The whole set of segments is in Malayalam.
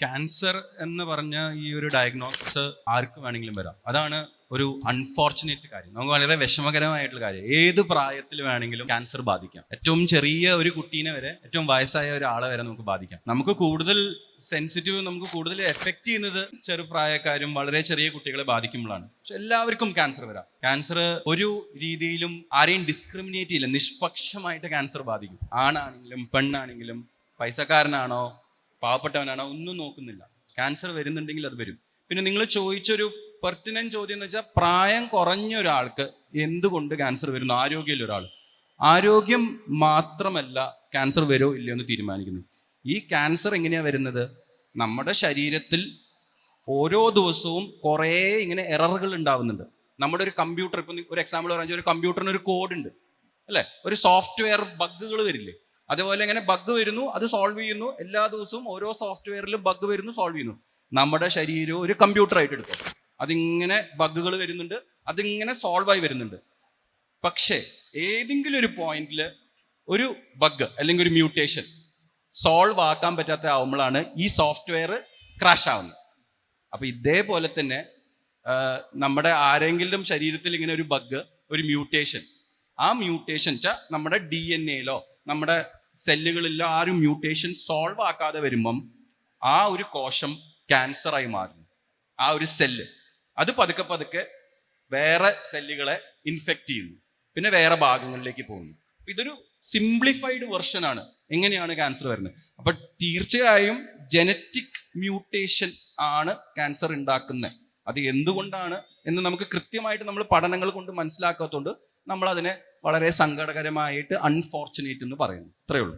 ക്യാൻസർ എന്ന് പറഞ്ഞ ഈ ഒരു ഡയഗ്നോസിസ് ആർക്ക് വേണമെങ്കിലും വരാം. അതാണ് ഒരു അൺഫോർച്ചുനേറ്റ് കാര്യം. നമുക്ക് വളരെ വിഷമകരമായിട്ടുള്ള കാര്യം. ഏത് പ്രായത്തിൽ വേണമെങ്കിലും ക്യാൻസർ ബാധിക്കാം. ഏറ്റവും ചെറിയ ഒരു കുട്ടീനെ വരെ ഏറ്റവും വയസ്സായ ഒരാളെ വരെ നമുക്ക് ബാധിക്കാം. നമുക്ക് കൂടുതൽ സെൻസിറ്റീവ് നമുക്ക് കൂടുതൽ എഫക്റ്റ് ചെയ്യുന്നത് ചെറുപ്രായക്കാരും വളരെ ചെറിയ കുട്ടികളെ ബാധിക്കുമ്പോഴാണ്. പക്ഷെ എല്ലാവർക്കും ക്യാൻസർ വരാം. ക്യാൻസർ ഒരു രീതിയിലും ആരെയും ഡിസ്ക്രിമിനേറ്റ് ചെയ്യില്ല. നിഷ്പക്ഷമായിട്ട് ക്യാൻസർ ബാധിക്കും. ആണാണെങ്കിലും പെണ്ണാണെങ്കിലും പൈസക്കാരനാണോ പാവപ്പെട്ടവനാണോ ഒന്നും നോക്കുന്നില്ല. ക്യാൻസർ വരുന്നുണ്ടെങ്കിൽ അത് വരും. പിന്നെ നിങ്ങൾ ചോദിച്ചൊരു പെർട്ടിനൻ ചോദ്യം എന്ന് വെച്ചാൽ പ്രായം കുറഞ്ഞ ഒരാൾക്ക് എന്തുകൊണ്ട് ക്യാൻസർ വരുന്നു? ആരോഗ്യമില്ല ഒരാൾ. ആരോഗ്യം മാത്രമല്ല ക്യാൻസർ വരുമോ ഇല്ലയോ എന്ന് തീരുമാനിക്കുന്നു. ഈ ക്യാൻസർ എങ്ങനെയാണ് വരുന്നത്? നമ്മുടെ ശരീരത്തിൽ ഓരോ ദിവസവും കുറേ ഇങ്ങനെ എററുകൾ ഉണ്ടാവുന്നുണ്ട്. നമ്മുടെ ഒരു കമ്പ്യൂട്ടർ ഇപ്പം ഒരു എക്സാമ്പിൾ പറഞ്ഞാൽ ഒരു കമ്പ്യൂട്ടറിന് ഒരു കോഡ് ഉണ്ട്. അല്ലേ? ഒരു സോഫ്റ്റ്വെയർ ബഗ്ഗുകൾ വരില്ലേ? അതേപോലെ ഇങ്ങനെ ബഗ് വരുന്നു അത് സോൾവ് ചെയ്യുന്നു. എല്ലാ ദിവസവും ഓരോ സോഫ്റ്റ്വെയറിലും ബഗ് വരുന്നു സോൾവ് ചെയ്യുന്നു. നമ്മുടെ ശരീരം ഒരു കമ്പ്യൂട്ടറായിട്ട് എടുക്കും. അതിങ്ങനെ ബഗ്ഗുകൾ വരുന്നുണ്ട് അതിങ്ങനെ സോൾവ് ആയി വരുന്നുണ്ട്. പക്ഷേ ഏതെങ്കിലും ഒരു പോയിന്റിൽ ഒരു ബഗ് അല്ലെങ്കിൽ ഒരു മ്യൂട്ടേഷൻ സോൾവ് ആക്കാൻ പറ്റാത്ത ആവുമ്പോഴാണ് ഈ സോഫ്റ്റ്വെയർ ക്രാഷ് ആവുന്നത്. അപ്പോൾ ഇതേപോലെ തന്നെ നമ്മുടെ ആരെങ്കിലും ശരീരത്തിൽ ഇങ്ങനെ ഒരു ബഗ് ഒരു മ്യൂട്ടേഷൻ ആ മ്യൂട്ടേഷൻ വെച്ചാൽ നമ്മുടെ ഡി എൻ എയിലോ നമ്മുടെ സെല്ലുകളിലോ ആ ഒരു മ്യൂട്ടേഷൻ സോൾവ് ആക്കാതെ വരുമ്പം ആ ഒരു കോശം ക്യാൻസറായി മാറുന്നു. ആ ഒരു സെല്ല് അത് പതുക്കെ പതുക്കെ വേറെ സെല്ലുകളെ ഇൻഫെക്റ്റ് ചെയ്യുന്നു. പിന്നെ വേറെ ഭാഗങ്ങളിലേക്ക് പോകുന്നു. ഇതൊരു സിംപ്ലിഫൈഡ് വെർഷൻ ആണ്. എങ്ങനെയാണ് ക്യാൻസർ വരുന്നത്? അപ്പൊ തീർച്ചയായും ജനറ്റിക് മ്യൂട്ടേഷൻ ആണ് ക്യാൻസർ ഉണ്ടാക്കുന്നത്. അത് എന്തുകൊണ്ടാണ് എന്ന് നമുക്ക് കൃത്യമായിട്ട് നമ്മൾ പഠനങ്ങൾ കൊണ്ട് മനസ്സിലാക്കാത്തതുകൊണ്ട് നമ്മൾ അതിനെ വളരെ സങ്കടകരമായിട്ട് അൺഫോർച്ചുനേറ്റ് എന്ന് പറയുന്നു. അത്രേ ഉള്ളൂ.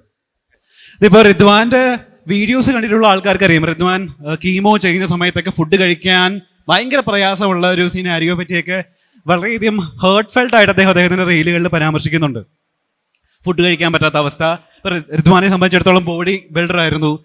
ഇതിപ്പോ റിദ്വാന്റെ വീഡിയോസ് കണ്ടിട്ടുള്ള ആൾക്കാർക്ക് അറിയാം റിദ്വാൻ കീമോ ചെയ്യുന്ന സമയത്തൊക്കെ ഫുഡ് കഴിക്കാൻ ഭയങ്കര പ്രയാസമുള്ള ഒരു സീനാരിയോ പറ്റിയൊക്കെ വളരെയധികം ഹേർട്ട് ഫെൽട്ട് ആയിട്ട് അദ്ദേഹം അദ്ദേഹത്തിന്റെ റീലുകളിൽ പരാമർശിക്കുന്നുണ്ട്. ഫുഡ് കഴിക്കാൻ പറ്റാത്ത അവസ്ഥ. റിദ്വാനെ സംബന്ധിച്ചിടത്തോളം ബോഡി ബിൽഡർ ആയിരുന്നു.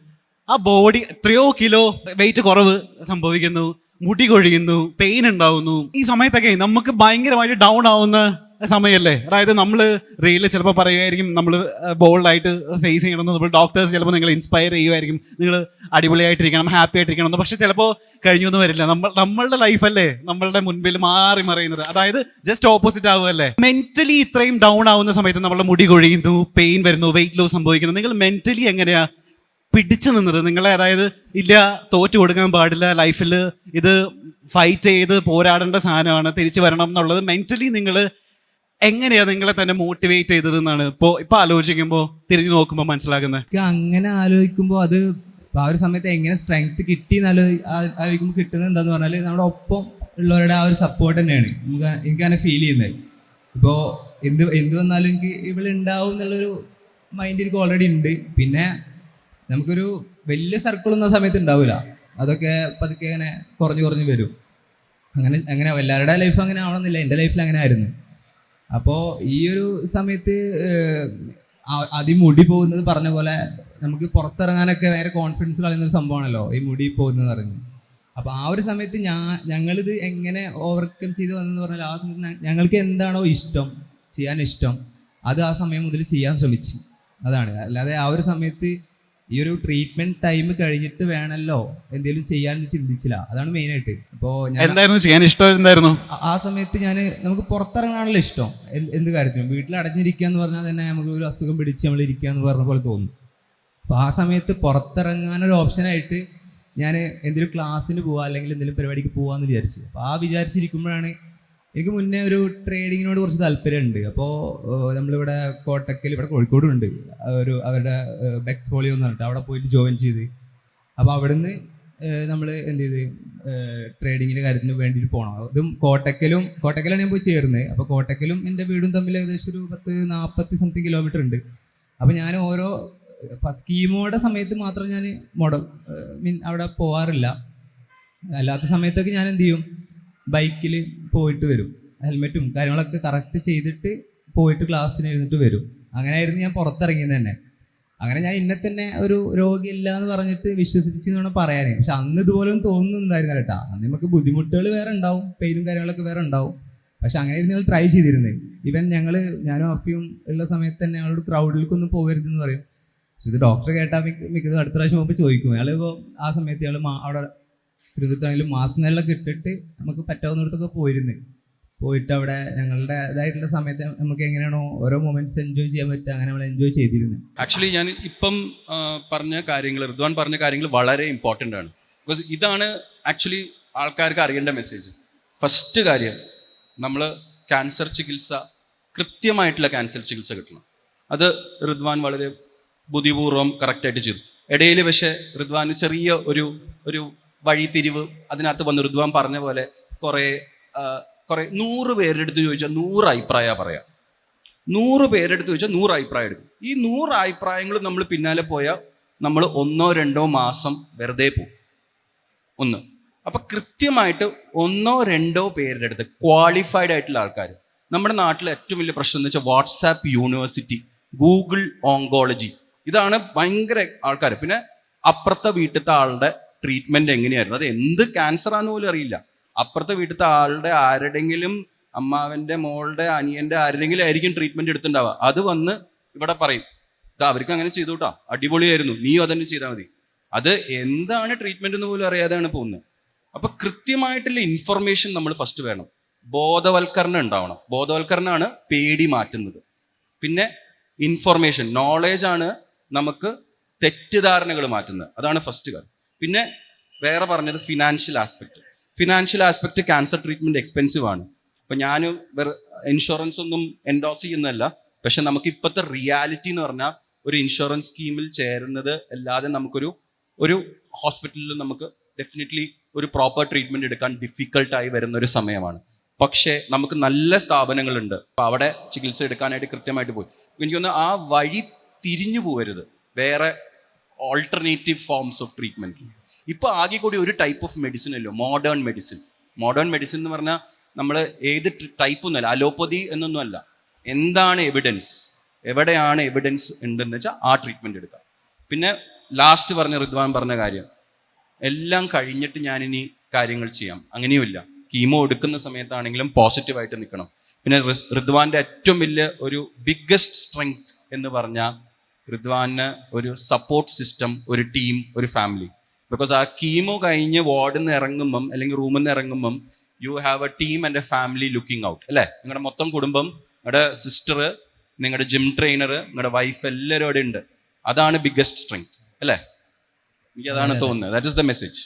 ആ ബോഡി എത്രയോ കിലോ വെയിറ്റ് കുറവ് സംഭവിക്കുന്നു. മുടി കൊഴിയുന്നു പെയിൻ ഉണ്ടാവുന്നു. ഈ സമയത്തൊക്കെ നമുക്ക് ഭയങ്കരമായിട്ട് ഡൗൺ ആവുന്ന സമയമല്ലേ? അതായത് നമ്മൾ റീലിൽ ചിലപ്പോൾ പറയുമായിരിക്കും നമ്മൾ ബോൾഡായിട്ട് ഫേസ് ചെയ്യണമെന്ന്. നമ്മൾ ഡോക്ടേഴ്സ് ചിലപ്പോൾ നിങ്ങൾ ഇൻസ്പയർ ചെയ്യുമായിരിക്കും. നിങ്ങൾ അടിപൊളിയായിട്ടിരിക്കണം ഹാപ്പി ആയിട്ടിരിക്കണം എന്ന്. പക്ഷെ ചിലപ്പോൾ കഴിഞ്ഞൊന്നും വരില്ല. നമ്മൾ നമ്മളുടെ ലൈഫല്ലേ നമ്മളുടെ മുൻപിൽ മാറി മറിയുന്നത്. അതായത് ജസ്റ്റ് ഓപ്പോസിറ്റ് ആവുമല്ലേ മെന്റലി ഇത്രയും ഡൗൺ ആവുന്ന സമയത്ത് നമ്മളുടെ മുടി കൊഴിയുന്നു പെയിൻ വരുന്നു വെയിറ്റ് ലോസ് സംഭവിക്കുന്നു. നിങ്ങൾ മെന്റലി എങ്ങനെയാ പിടിച്ചു നിന്നത്? നിങ്ങളെ അതായത് ഇല്ല തോറ്റു കൊടുക്കാൻ പാടില്ല ലൈഫിൽ ഇത് ഫൈറ്റ് ചെയ്ത് പോരാടേണ്ട സാധനമാണ് തിരിച്ചു വരണം എന്നുള്ളത് മെന്റലി നിങ്ങൾ എങ്ങനെയാ നിങ്ങളെ തന്നെ മോട്ടിവേറ്റ് ചെയ്തതെന്നാണ് ഇപ്പോ ഇപ്പൊ ആലോചിക്കുമ്പോ തിരിഞ്ഞു നോക്കുമ്പോ മനസ്സിലാകുന്നത് അങ്ങനെ ആലോചിക്കുമ്പോ അത് ആ ഒരു സമയത്ത് എങ്ങനെ സ്ട്രെങ്ത് കിട്ടി എന്ന് ആലോചിക്കുമ്പോൾ കിട്ടുന്നത് എന്താന്ന് പറഞ്ഞാൽ നമ്മുടെ ഒപ്പം ഉള്ളവരുടെ ആ ഒരു സപ്പോർട്ട് തന്നെയാണ്. നമുക്ക് എനിക്ക് അങ്ങനെ ഫീൽ ചെയ്യുന്നത് ഇപ്പോ എന്ത് എന്ത് വന്നാലും എനിക്ക് ഇവിടെ ഉണ്ടാവും എന്നുള്ളൊരു മൈൻഡ് എനിക്ക് ഓൾറെഡി ഉണ്ട്. പിന്നെ നമുക്കൊരു വലിയ സർക്കിൾ ഒന്നും ആ സമയത്ത് ഉണ്ടാവില്ല അതൊക്കെ പതുക്കെ അങ്ങനെ കുറഞ്ഞു കുറഞ്ഞു വരും. അങ്ങനെ അങ്ങനെ എല്ലാവരുടെ ലൈഫ് അങ്ങനെ ആവണമെന്നില്ല. എന്റെ ലൈഫിൽ അങ്ങനെ ആയിരുന്നു. അപ്പോൾ ഈ ഒരു സമയത്ത് ഏഹ്, ആ- ആദ്യം മുടി പോകുന്നത് പറഞ്ഞ പോലെ നമുക്ക് പുറത്തിറങ്ങാനൊക്കെ വേറെ കോൺഫിഡൻസ് കളയുന്ന ഒരു സംഭവമാണല്ലോ ഈ മുടി പോകുന്നത് പറഞ്ഞു. അപ്പോൾ ആ ഒരു സമയത്ത് ഞാൻ ഞങ്ങളിത് എങ്ങനെ ഓവർകം ചെയ്ത് വന്നെന്ന് പറഞ്ഞാൽ ആ സമയത്ത് ഞങ്ങൾക്ക് എന്താണോ ഇഷ്ടം ചെയ്യാൻ ഇഷ്ടം അത് ആ സമയം മുതൽ ചെയ്യാൻ ശ്രമിച്ചു. അതാണ്. അല്ലാതെ ആ ഒരു സമയത്ത് ഈ ഒരു ട്രീറ്റ്മെന്റ് ടൈം കഴിഞ്ഞിട്ട് വേണല്ലോ എന്തെങ്കിലും ചെയ്യാൻ ചിന്തിച്ചില്ല. അതാണ് മെയിൻ ആയിട്ട്. ഞാൻ എന്തായിരുന്നു? ചെയ്യാൻ ഇഷ്ടം എന്തായിരുന്നു ആ- സമയത്ത് ഞാൻ നമുക്ക് പുറത്തിറങ്ങാനുള്ള ഇഷ്ടം. എന്ത് കാര്യത്തിനും. വീട്ടിൽ അടഞ്ഞിരിക്കുക എന്ന് പറഞ്ഞാൽ തന്നെ നമുക്ക് ഒരു അസുഖം പിടിച്ച് നമ്മൾ ഇരിക്കുക എന്ന് പറഞ്ഞ പോലെ തോന്നും. അപ്പോൾ ആ സമയത്ത് പുറത്തിറങ്ങാനൊരു ഓപ്ഷനായിട്ട് ഞാൻ എന്തെങ്കിലും ക്ലാസ്സിന് പോവാ അല്ലെങ്കിൽ എന്തെങ്കിലും പരിപാടിക്ക് പോവാന്ന് വിചാരിച്ചു. അപ്പോൾ ആ വിചാരിച്ചിരിക്കുമ്പോഴാണ് എനിക്ക് മുന്നേ ഒരു ട്രേഡിങ്ങിനോട് കുറച്ച് താല്പര്യമുണ്ട്. അപ്പോൾ നമ്മളിവിടെ കോട്ടക്കൽ ഇവിടെ കോഴിക്കോടും ഉണ്ട് ഒരു അവരുടെ ബെക്സ് ഫോളിയോ എന്ന് പറഞ്ഞിട്ട് അവിടെ പോയിട്ട് ജോയിൻ ചെയ്ത്. അപ്പോൾ അവിടുന്ന് നമ്മൾ എന്ത് ചെയ്ത്? ട്രേഡിങ്ങിന്റെ കാര്യത്തിന് വേണ്ടിയിട്ട് പോകണം അതും കോട്ടക്കലും കോട്ടക്കലാണ് ഞാൻ പോയി ചേർന്നത് അപ്പോൾ കോട്ടക്കലും എന്റെ വീടും തമ്മിൽ ഏകദേശം ഒരു പത്ത് നാൽപ്പത്തി സംതിങ് കിലോമീറ്റർ ഉണ്ട്. അപ്പോൾ ഞാൻ ഓരോ ഫസ്റ്റ് കീമോയുടെ സമയത്ത് മാത്രം ഞാൻ മോഡൽ മീൻ അവിടെ പോകാറില്ല അല്ലാത്ത സമയത്തൊക്കെ ഞാൻ എന്ത് ചെയ്യും? ബൈക്കിൽ പോയിട്ട് വരും. ഹെൽമെറ്റും കാര്യങ്ങളൊക്കെ കറക്റ്റ് ചെയ്തിട്ട് പോയിട്ട് ക്ലാസ്സിന് എഴുന്നിട്ട് വരും. അങ്ങനെയായിരുന്നു ഞാൻ പുറത്തിറങ്ങിയത് തന്നെ. അങ്ങനെ ഞാൻ ഇന്നെ തന്നെ ഒരു രോഗിയില്ല എന്ന് പറഞ്ഞിട്ട് വിശ്വസിപ്പിച്ചു എന്ന് വേണം പറയാനേ. പക്ഷെ അന്ന് ഇതുപോലും തോന്നുന്നുണ്ടായിരുന്നില്ല കേട്ടാ. അന്ന് നമുക്ക് ബുദ്ധിമുട്ടുകൾ വേറെ ഉണ്ടാവും പെയിനും കാര്യങ്ങളൊക്കെ വേറെ ഉണ്ടാവും. പക്ഷെ അങ്ങനെ ഞങ്ങൾ ട്രൈ ചെയ്തിരുന്നത്. ഇവൻ ഞങ്ങൾ ഞാനും അഫിയും ഉള്ള സമയത്ത് തന്നെ ഞങ്ങളോട് ക്രൗഡിലേക്കൊന്നും പോകരുതെന്ന് പറയും. പക്ഷെ ഇത് ഡോക്ടർ കേട്ടാൽ മിക്ക മിക്കതും അടുത്ത പ്രാവശ്യം പോകുമ്പോൾ ചോദിക്കും. അയാൾ ആ സമയത്ത് ഞങ്ങൾ അവിടെ തിരുവനന്തപുരത്താണെങ്കിലും മാസ്കുകളിലൊക്കെ ഇട്ടിട്ട് നമുക്ക് പറ്റാവുന്നിടത്തൊക്കെ പോയിരുന്നു. പോയിട്ട് അവിടെ ഞങ്ങളുടെ ഇതായിട്ടുള്ള സമയത്ത് നമുക്ക് എങ്ങനെയാണോ ഓരോ മൊമെന്റ്സ് എൻജോയ് ചെയ്യാൻ പറ്റുക അങ്ങനെ നമ്മൾ എൻജോയ് ചെയ്തിരുന്നു ആക്ച്വലി ഞാൻ ഇപ്പം പറഞ്ഞ കാര്യങ്ങൾ റിദ്വാൻ പറഞ്ഞ കാര്യങ്ങൾ വളരെ ഇമ്പോർട്ടന്റ് ആണ്. ബിക്കോസ് ഇതാണ് ആക്ച്വലി ആൾക്കാർക്ക് അറിയേണ്ട മെസ്സേജ് ഫസ്റ്റ് കാര്യം നമ്മൾ ക്യാൻസർ ചികിത്സ കൃത്യമായിട്ടുള്ള ക്യാൻസർ ചികിത്സ കിട്ടണം. അത് റിദ്വാൻ വളരെ ബുദ്ധിപൂർവം കറക്റ്റായിട്ട് ചെയ്തു. ഇടയിൽ പക്ഷേ റിദ്വാന് ചെറിയ ഒരു ഒരു വഴിത്തിരിവ് അതിനകത്ത് വന്ന് ഋദ്വാൻ പറഞ്ഞ പോലെ കുറേ കുറേ നൂറ് പേരെടുത്ത് ചോദിച്ചാൽ നൂറ് അഭിപ്രായ പറയാം. നൂറ് പേരെടുത്ത് ചോദിച്ചാൽ നൂറ് അഭിപ്രായം എടുക്കും. ഈ നൂറ് അഭിപ്രായങ്ങൾ നമ്മൾ പിന്നാലെ പോയാൽ നമ്മൾ ഒന്നോ രണ്ടോ മാസം വെറുതെ പോകും ഒന്ന്. അപ്പൊ കൃത്യമായിട്ട് ഒന്നോ രണ്ടോ പേരുടെ അടുത്ത് ക്വാളിഫൈഡ് ആയിട്ടുള്ള ആൾക്കാർ നമ്മുടെ നാട്ടിലെ ഏറ്റവും വലിയ പ്രശ്നം എന്ന് വെച്ചാൽ വാട്സാപ്പ് യൂണിവേഴ്സിറ്റി ഗൂഗിൾ ഓങ്കോളജി. ഇതാണ് ഭയങ്കര ആൾക്കാർ പിന്നെ അപ്പുറത്തെ വീട്ടിലത്തെ ആളുടെ ട്രീറ്റ്മെന്റ് എങ്ങനെയായിരുന്നു? അത് എന്ത് ക്യാൻസർ ആണെന്ന് പോലും അറിയില്ല. അപ്പുറത്തെ വീട്ടിലത്തെ ആളുടെ ആരുടെങ്കിലും അമ്മാവന്റെ മോളുടെ അനിയന്റെ ആരുടെങ്കിലും ആയിരിക്കും ട്രീറ്റ്മെന്റ് എടുത്തിട്ടുണ്ടാവുക. അത് വന്ന് ഇവിടെ പറയും "ദാ അവർക്ക് അങ്ങനെ ചെയ്തു കേട്ടോ അടിപൊളിയായിരുന്നു. നീയും അതന്നെ ചെയ്താൽ മതി. അത് എന്താണ് ട്രീറ്റ്മെന്റ് എന്ന് പോലും അറിയാതെയാണ് പോകുന്നത്. അപ്പൊ കൃത്യമായിട്ടുള്ള ഇൻഫർമേഷൻ നമ്മൾ ഫസ്റ്റ് വേണം. ബോധവൽക്കരണം ഉണ്ടാവണം. ബോധവൽക്കരണമാണ് പേടി മാറ്റുന്നത്. പിന്നെ ഇൻഫർമേഷൻ നോളേജാണ് നമുക്ക് തെറ്റിദ്ധാരണകൾ മാറ്റുന്നത്. അതാണ് ഫസ്റ്റ് കാര്യം. പിന്നെ വേറെ പറഞ്ഞത് financial aspect financial aspect cancer treatment expensive ആണ്. അപ്പൊ ഞാൻ ഇൻഷുറൻസ് ഒന്നും എൻഡോസ് ചെയ്യുന്നതല്ല. പക്ഷെ നമുക്ക് ഇപ്പോഴത്തെ റിയാലിറ്റി എന്ന് പറഞ്ഞാൽ ഒരു ഇൻഷുറൻസ് സ്കീമിൽ ചേരുന്നത് അല്ലാതെ നമുക്കൊരു ഒരു ഹോസ്പിറ്റലിൽ നമുക്ക് ഡെഫിനറ്റ്ലി ഒരു പ്രോപ്പർ ട്രീറ്റ്മെന്റ് എടുക്കാൻ ഡിഫിക്കൽട്ടായി വരുന്ന ഒരു സമയമാണ്. പക്ഷേ നമുക്ക് നല്ല സ്ഥാപനങ്ങളുണ്ട്. അപ്പൊ അവിടെ ചികിത്സ എടുക്കാനായിട്ട് കൃത്യമായിട്ട് പോയി. എനിക്ക് ആ വഴി തിരിഞ്ഞു പോകരുത്. വേറെ ഓൾട്ടർനേറ്റീവ് ഫോംസ് ഓഫ് ട്രീറ്റ്മെന്റ് ഇപ്പൊ ആകെ കൂടി ഒരു ടൈപ്പ് ഓഫ് മെഡിസിൻ അല്ലോ? മോഡേൺ മെഡിസിൻ മോഡേൺ മെഡിസിൻ എന്ന് പറഞ്ഞാൽ നമ്മൾ ഏത് ടൈപ്പ് ഒന്നുമല്ല അലോപ്പതി എന്നൊന്നുമല്ല എന്താണ് എവിഡൻസ് എവിടെയാണ് എവിഡൻസ് ഉണ്ടെന്ന് വെച്ചാൽ ആ ട്രീറ്റ്മെന്റ് എടുക്കാം. പിന്നെ ലാസ്റ്റ് പറഞ്ഞ റിദ്വാൻ പറഞ്ഞ കാര്യം. എല്ലാം കഴിഞ്ഞിട്ട് ഞാൻ ഇനി കാര്യങ്ങൾ ചെയ്യാം. അങ്ങനെയുമില്ല. കീമോ എടുക്കുന്ന സമയത്താണെങ്കിലും പോസിറ്റീവായിട്ട് നിൽക്കണം പിന്നെ റിദ്വാന്റെ ഏറ്റവും വലിയ ഒരു ബിഗ്ഗസ്റ്റ് സ്ട്രെങ്ത് എന്ന് പറഞ്ഞാൽ റിദ്വാന് ഒരു സപ്പോർട്ട് സിസ്റ്റം ഒരു ടീം ഒരു ഫാമിലി ബിക്കോസ് ആ കീമോ കഴിഞ്ഞ് വാർഡിൽ നിന്ന് ഇറങ്ങുമ്പം അല്ലെങ്കിൽ റൂമിൽ നിന്ന് ഇറങ്ങുമ്പം you have a team and a family looking out അല്ലേ? നിങ്ങളുടെ മൊത്തം കുടുംബം നിങ്ങളുടെ സിസ്റ്റർ നിങ്ങളുടെ ജിം ട്രെയിനർ നിങ്ങളുടെ വൈഫ് എല്ലാവരും അവിടെ ഉണ്ട് അതാണ് ബിഗ്ഗസ്റ്റ് സ്ട്രെങ്ത് അല്ലേ? എനിക്ക് അതാണ് തോന്നുന്നത്. That is the message